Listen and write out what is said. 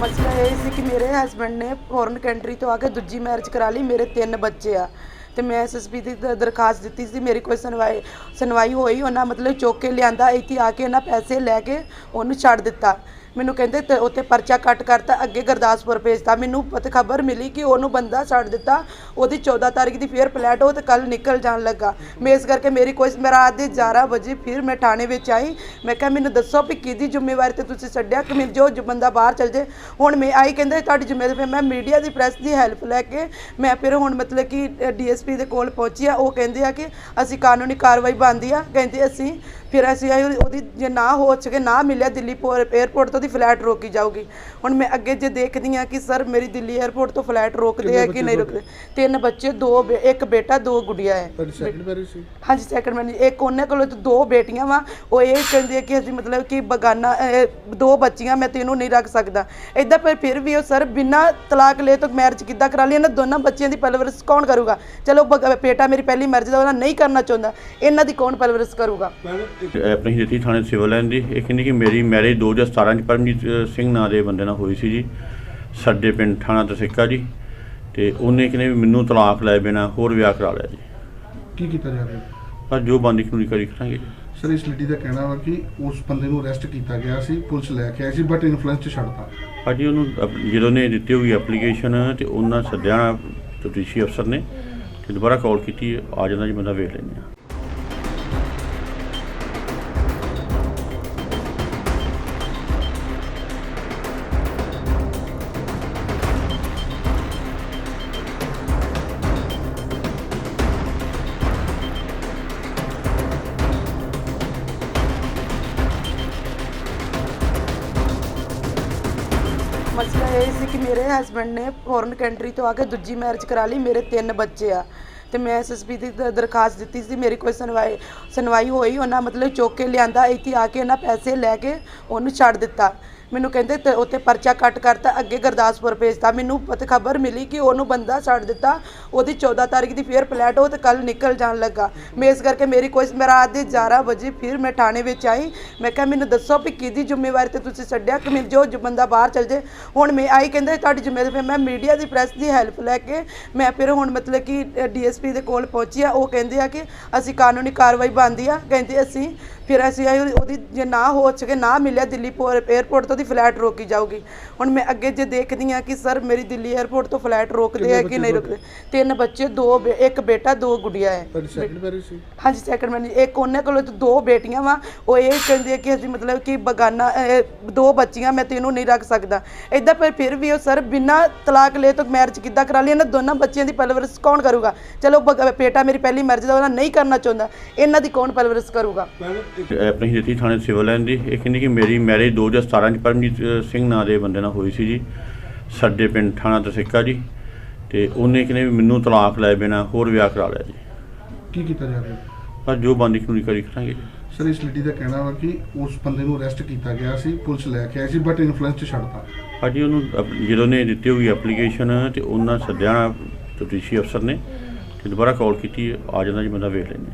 ਮਸਲਾ ਇਹ ਸੀ ਕਿ ਮੇਰੇ ਹਸਬੰਡ ਨੇ ਫੋਰਨ ਕੰਟਰੀ ਤੋਂ ਆ ਕੇ ਦੂਜੀ ਮੈਰਿਜ ਕਰਾ ਲਈ, ਮੇਰੇ ਤਿੰਨ ਬੱਚੇ ਆ। ਤੇ ਮੈਂ ਐਸਐਸਪੀ ਦੀ ਦ- ਦਰਖਾਸਤ ਦਿੱਤੀ ਸੀ, ਮੇਰੀ ਕੋਈ ਸੁਣਵਾਈ ਸੁਣਵਾਈ ਹੋਈ, ਉਹਨਾਂ ਮਤਲਬ ਚੁੱਕ ਕੇ ਲਿਆਂਦਾ, ਇੱਥੇ ਆ ਕੇ ਉਹਨਾਂ ਪੈਸੇ ਲੈ ਕੇ ਉਹਨੂੰ ਛੱਡ ਦਿੱਤਾ। ਮੈਨੂੰ ਕਹਿੰਦੇ ਤੇ ਉੱਥੇ ਪਰਚਾ ਕੱਟ ਕਰਤਾ, ਅੱਗੇ ਗੁਰਦਾਸਪੁਰ ਭੇਜਤਾ। ਮੈਨੂੰ ਪਤਾ ਖਬਰ ਮਿਲੀ ਕਿ ਉਹਨੂੰ ਬੰਦਾ ਛੱਡ ਦਿੱਤਾ। ਉਹਦੀ 14 ਤਾਰੀਖ ਦੀ ਫੇਰ ਫਲੈਟ ਉਹ ਤੇ ਕੱਲ ਨਿਕਲ ਜਾਣ ਲੱਗਾ। ਮੈਂ ਇਸ ਕਰਕੇ ਮੇਰੀ ਕੋਈ ਮੈਂ ਰਾਤ ਦੇ 11 ਵਜੇ ਫਿਰ ਮੈਂ ਥਾਣੇ ਵਿੱਚ ਆਈ। ਮੈਂ ਕਿਹਾ, ਮੈਨੂੰ ਦੱਸੋ ਵੀ ਕਿਹਦੀ ਜ਼ਿੰਮੇਵਾਰੀ ਤੇ ਤੁਸੀਂ ਛੱਡਿਆ ਕਿ ਮੈਨੂੰ ਜੋ ਬੰਦਾ ਬਾਹਰ ਚਲ ਜੇ? ਹੁਣ ਮੈਂ ਆਈ, ਕਹਿੰਦੇ, ਤੁਹਾਡੀ ਜ਼ਿੰਮੇਵਾਰੀ ਮੈਂ ਮੀਡੀਆ ਦੀ ਪ੍ਰੈਸ ਦੀ ਹੈਲਪ ਲੈ ਕੇ ਮੈਂ ਫਿਰ ਹੁਣ ਮਤਲਬ ਕਿ ਡੀਐਸਪੀ ਦੇ ਕੋਲ ਪਹੁੰਚੀ ਆ। ਉਹ ਕਹਿੰਦੇ ਆ ਕਿ ਅਸੀਂ ਕਾਨੂੰਨੀ ਕਾਰਵਾਈ ਬਣਦੀ ਆ। ਕਹਿੰਦੇ ਅਸੀਂ, ਫਿਰ ਅਸੀਂ ਆਈ ਉਹਦੀ ਜੇ ਨਾ ਹੋ ਸਕੇ, ਨਾ ਮਿਲਿਆ ਦਿੱਲੀ 에ਅਰਪੋਰਟ ਤੋਂ ਦੀ ਫਲਾਈਟ ਰੋਕੀ ਜਾਊਗੀ। ਹੁਣ ਮੈਂ ਅੱਗੇ ਜੇ ਦੇਖਦੀ ਆ ਕਿ ਸਰ ਮੇਰੀ ਦਿੱਲੀ 에ਅਰਪੋਰਟ ਤੋਂ ਫਲਾਈਟ ਰੋਕਦੇ ਆ ਕਿ ਨਹੀਂ ਰੋਕਦੇ? ਤਿੰਨ ਬੱਚੇ ਦੋ ਬੇ- ਇੱਕ ਬੇਟਾ ਦੋ ਗੁੜੀਆ ਹੈ। ਤੁਹਾਡੀ ਸੈਕਿੰਡ ਮੈਰਿਜ ਸੀ? ਹਾਂਜੀ ਸੈਕੰਡ ਮੈਨ ਇੱਕ ਉਹਨੇ ਕੋਲ ਦੋ ਬੇਟੀਆਂ ਵਾ। ਉਹ ਇਹ ਕਹਿੰਦੀ ਹੈ ਕਿ ਅਸੀਂ ਮਤਲਬ ਕਿ ਬਗਾਨਾ ਅਹ, ਦੋ ਬੱਚੀਆਂ ਮੈਂ ਤੈਨੂੰ ਨਹੀਂ ਰੱਖ ਸਕਦਾ। ਇਦਾਂ ਪਰ ਫਿਰ ਵੀ ਉਹ ਸਰ ਬਿਨਾਂ ਤਲਾਕ ਲਏ ਤੋਂ ਮੈਰਿਜ ਕਿੱਦਾਂ ਕਰਾ ਲਈ? ਇਹਨਾਂ ਦੋਨਾਂ ਬੱਚਿਆਂ ਦੀ ਪਰਵਰਿਸ਼ ਕੌਣ ਕਰੂਗਾ? ਚਲੋ ਬਗ- ਬੇਟਾ ਮੇਰੀ ਪਹਿਲੀ ਮੈਰਿਜ ਦਾ ਉਹਨਾਂ ਨਹੀਂ ਕਰਨਾ ਚਾਹੁੰਦਾ। ਇਹਨਾਂ ਦੀ ਕੌਣ ਪਰਵਰਿਸ਼ ਕਰੂਗਾ? ਆਪਣੀ ਦਿੱਤੀ ਥਾਣੇ ਸਿਵਲ ਲਾਈਨ ਦੀ ਇਹ ਕਹਿੰਦੀ ਕਿ ਮੇਰੀ ਮੈਰਿਜ 2017 ਚ ਪਰਮਜੀਤ ਸਿੰਘ ਨਾਂ ਦੇ ਬੰਦੇ ਨਾਲ ਹੋਈ ਸੀ ਜੀ। ਸਾਡੇ ਪਿੰਡ ਥਾਣਾ ਤਸਿੱਕਾ ਜੀ। ਤੇ ਉਹਨੇ ਕਹਿੰਦੇ ਵੀ ਮੈਨੂੰ ਤਲਾਕ ਲੈ ਬਿਨਾ ਹੋਰ ਵਿਆਹ ਕਰਾ ਲਿਆ ਜੀ। ਕੀ ਕੀਤਾ ਜਾ ਰਿਹਾ? ਪਰ ਜੋ ਬੰਦੀ ਕਾਨੂੰਨੀ ਕਰੀ ਕਰਾਂਗੇ ਸਰ ਇਸ ਲੇਡੀ ਦਾ ਕਹਿਣਾ ਵਾ ਕਿ ਉਸ ਬੰਦੇ ਨੂੰ ਅਰੈਸਟ ਕੀਤਾ ਗਿਆ ਸੀ ਪੁਲਿਸ ਲੈ ਕੇ ਆਈ ਸੀ ਬਟ ਇਨਫਲੂਐਂਸ ਚ ਛੱਡਤਾ ਅੱਜ ਉਹਨੂੰ ਅਪ- ਜਦੋਂ ਨੇ ਦਿੱਤੀ ਹੋਈ ਐਪਲੀਕੇਸ਼ਨ ਤੇ ਉਹਨਾਂ ਸੱਦਿਆ ਤਫਤੀਸ਼ੀ ਅਫਸਰ ਨੇ ਤੇ ਦੁਬਾਰਾ ਕਾਲ ਕੀਤੀ ਆ ਜਾਂਦਾ ਜੀ ਬੰਦਾ ਵੇਖ ਲੈਂਦੇ ਆ। ਮਸਲਾ ਇਹ ਸੀ ਕਿ ਮੇਰੇ ਹਸਬੰਡ ਨੇ ਫੋਰਨ ਕੰਟਰੀ ਤੋਂ ਆ ਕੇ ਦੂਜੀ ਮੈਰਿਜ ਕਰਾ ਲਈ, ਮੇਰੇ ਤਿੰਨ ਬੱਚੇ ਆ। ਤੇ ਮੈਂ ਐਸਐਸਪੀ ਦੀ ਦ- ਦਰਖਾਸਤ ਦਿੱਤੀ ਸੀ, ਮੇਰੀ ਕੋਈ ਸੁਣਵਾਈ ਸੁਣਵਾਈ ਹੋਈ, ਉਹਨਾਂ ਮਤਲਬ ਚੁੱਕ ਕੇ ਲਿਆਂਦਾ, ਇੱਥੇ ਆ ਕੇ ਇਹਨਾਂ ਪੈਸੇ ਲੈ ਕੇ ਉਹਨੂੰ ਛੱਡ ਦਿੱਤਾ। ਮੈਨੂੰ ਕਹਿੰਦੇ ਤੇ ਉੱਥੇ ਪਰਚਾ ਕੱਟ ਕਰਤਾ, ਅੱਗੇ ਗੁਰਦਾਸਪੁਰ ਭੇਜਤਾ। ਮੈਨੂੰ ਪਤ ਖਬਰ ਮਿਲੀ ਕਿ ਉਹਨੂੰ ਬੰਦਾ ਛੱਡ ਦਿੱਤਾ। ਉਹਦੀ 14 ਤਾਰੀਖ ਦੀ ਫੇਰ ਫਲੈਟ ਉਹ ਤੇ ਕੱਲ ਨਿਕਲ ਜਾਣ ਲੱਗਾ। ਮੈਂ ਇਸ ਕਰਕੇ ਮੇਰੀ ਕੋਈ ਮੈਂ ਰਾਤ ਦੇ 11 ਵਜੇ ਫਿਰ ਮੈਂ ਥਾਣੇ ਵਿੱਚ ਆਈ। ਮੈਂ ਕਿਹਾ, ਮੈਨੂੰ ਦੱਸੋ ਵੀ ਕਿਹਦੀ ਜ਼ਿੰਮੇਵਾਰੀ ਤੇ ਤੁਸੀਂ ਛੱਡਿਆ ਕਿ ਮੈਨੂੰ ਜੋ ਬੰਦਾ ਬਾਹਰ ਚਲ ਜੇ। ਹੁਣ ਮੈਂ ਆਈ, ਕਹਿੰਦੇ, ਤੁਹਾਡੀ ਜ਼ਿੰਮੇਵਾਰੀ ਫਿਰ ਮੈਂ ਮੀਡੀਆ ਦੀ ਪ੍ਰੈਸ ਦੀ ਹੈਲਪ ਲੈ ਕੇ ਮੈਂ ਫਿਰ ਹੁਣ ਮਤਲਬ ਕਿ ਡੀਐਸਪੀ ਦੇ ਕੋਲ ਪਹੁੰਚੀ ਆ ਉਹ ਕਹਿੰਦੇ ਆ ਕਿ ਅਸੀਂ ਕਾਨੂੰਨੀ ਕਾਰਵਾਈ ਬਣਦੀ ਆ। ਕਹਿੰਦੇ ਅਸੀਂ ਫਿਰ ਅਸੀਂ ਆਈ ਉਹਦੀ ਜੇ ਨਾ ਹੋ ਸਕੇ ਨਾ ਮਿਲਿਆ ਦਿੱਲੀ 에ਅਰਪੋਰਟ ਤੋਂ ਦੀ ਫਲਾਈਟ ਰੋਕੀ ਜਾਊਗੀ। ਹੁਣ ਮੈਂ ਅੱਗੇ ਜੇ ਦੇਖਦੀ ਆ ਕਿ ਸਰ ਮੇਰੀ ਦਿੱਲੀ 에ਅਰਪੋਰਟ ਤੋਂ ਫਲਾਈਟ ਰੋਕਦੇ ਆ ਕਿ ਨਹੀਂ ਰੋਕਦੇ? ਤਿੰਨ ਬੱਚੇ ਦੋ ਬੇ- ਇੱਕ ਬੇਟਾ ਦੋ ਗੁੜੀਆ ਹੈ। ਤੁਹਾਡੀ ਸੈਕਿੰਡ ਮੈਰਿਜ ਸੀ? ਹਾਂਜੀ ਸੈਕੰਡ ਮੈਨ ਇੱਕ ਉਹਨੇ ਕੋਲ ਦੋ ਬੇਟੀਆਂ ਵਾ। ਉਹ ਇਹ ਕਹਿੰਦੀ ਕਿ ਅਸੀਂ ਮਤਲਬ ਕਿ ਬਗਾਨਾ ਅਹ, ਦੋ ਬੱਚੀਆਂ ਮੈਂ ਤੈਨੂੰ ਨਹੀਂ ਰੱਖ ਸਕਦਾ। ਇਦਾਂ ਪਰ ਫਿਰ ਵੀ ਉਹ ਸਰ ਬਿਨਾਂ ਤਲਾਕ ਲਏ ਤੋਂ ਮੈਰਿਜ ਕਿੱਦਾਂ ਕਰਾ ਲਈ ਇਹਨਾਂ ਦੋਨਾਂ ਬੱਚਿਆਂ ਦੀ ਪਰਵਰਿਸ਼ ਕੌਣ ਕਰੂਗਾ? ਚਲੋ ਬਗ- ਬੇਟਾ ਮੇਰੀ ਪਹਿਲੀ ਮੈਰਿਜ ਦਾ ਉਹਨਾਂ ਨਹੀਂ ਕਰਨਾ ਚਾਹੁੰਦਾ। ਇਹਨਾਂ ਦੀ ਕੌਣ ਪਰਵਰਿਸ਼ ਕਰੂਗਾ? ਆਪਣੀ ਦਿੱਤੀ ਥਾਣੇ ਸਿਵਲ ਲਾਈਨ ਦੀ। ਇਹ ਕਹਿੰਦੀ ਕਿ ਮੇਰੀ ਮੈਰਿਜ 2017 ਚ ਪਰਮਜੀਤ ਸਿੰਘ ਨਾਂ ਦੇ ਬੰਦੇ ਨਾਲ ਹੋਈ ਸੀ ਜੀ। ਸਾਡੇ ਪਿੰਡ ਥਾਣਾ ਤਸਿੱਕਾ ਜੀ। ਤੇ ਉਹਨੇ ਕਹਿੰਦੇ ਵੀ ਮੈਨੂੰ ਤਲਾਕ ਲੈ ਬਿਨਾ ਹੋਰ ਵਿਆਹ ਕਰਾ ਲਿਆ ਜੀ। ਕੀ ਕੀਤਾ ਜਾ ਰਿਹਾ? ਪਰ ਜੋ ਬੰਦੀ ਕਾਨੂੰਨੀ ਕਰੀ ਕਰਾਂਗੇ ਸਰ ਇਸ ਲੇਡੀ ਦਾ ਕਹਿਣਾ ਵਾ ਕਿ ਉਸ ਬੰਦੇ ਨੂੰ ਅਰੈਸਟ ਕੀਤਾ ਗਿਆ ਸੀ ਪੁਲਿਸ ਲੈ ਕੇ ਆਈ ਸੀ ਬਟ ਇਨਫਲੂਐਂਸ ਚ ਛੱਡਤਾ ਅੱਜ ਉਹਨੂੰ ਅਪ- ਜਦੋਂ ਨੇ ਦਿੱਤੀ ਹੋਈ ਐਪਲੀਕੇਸ਼ਨ ਤੇ ਉਹਨਾਂ ਸੱਦਿਆ ਤਫਤੀਸ਼ੀ ਅਫਸਰ ਨੇ ਤੇ ਦੁਬਾਰਾ ਕਾਲ ਕੀਤੀ ਆ ਜਾਂਦਾ ਜੀ ਬੰਦਾ ਵੇਖ ਲੈਂਦੇ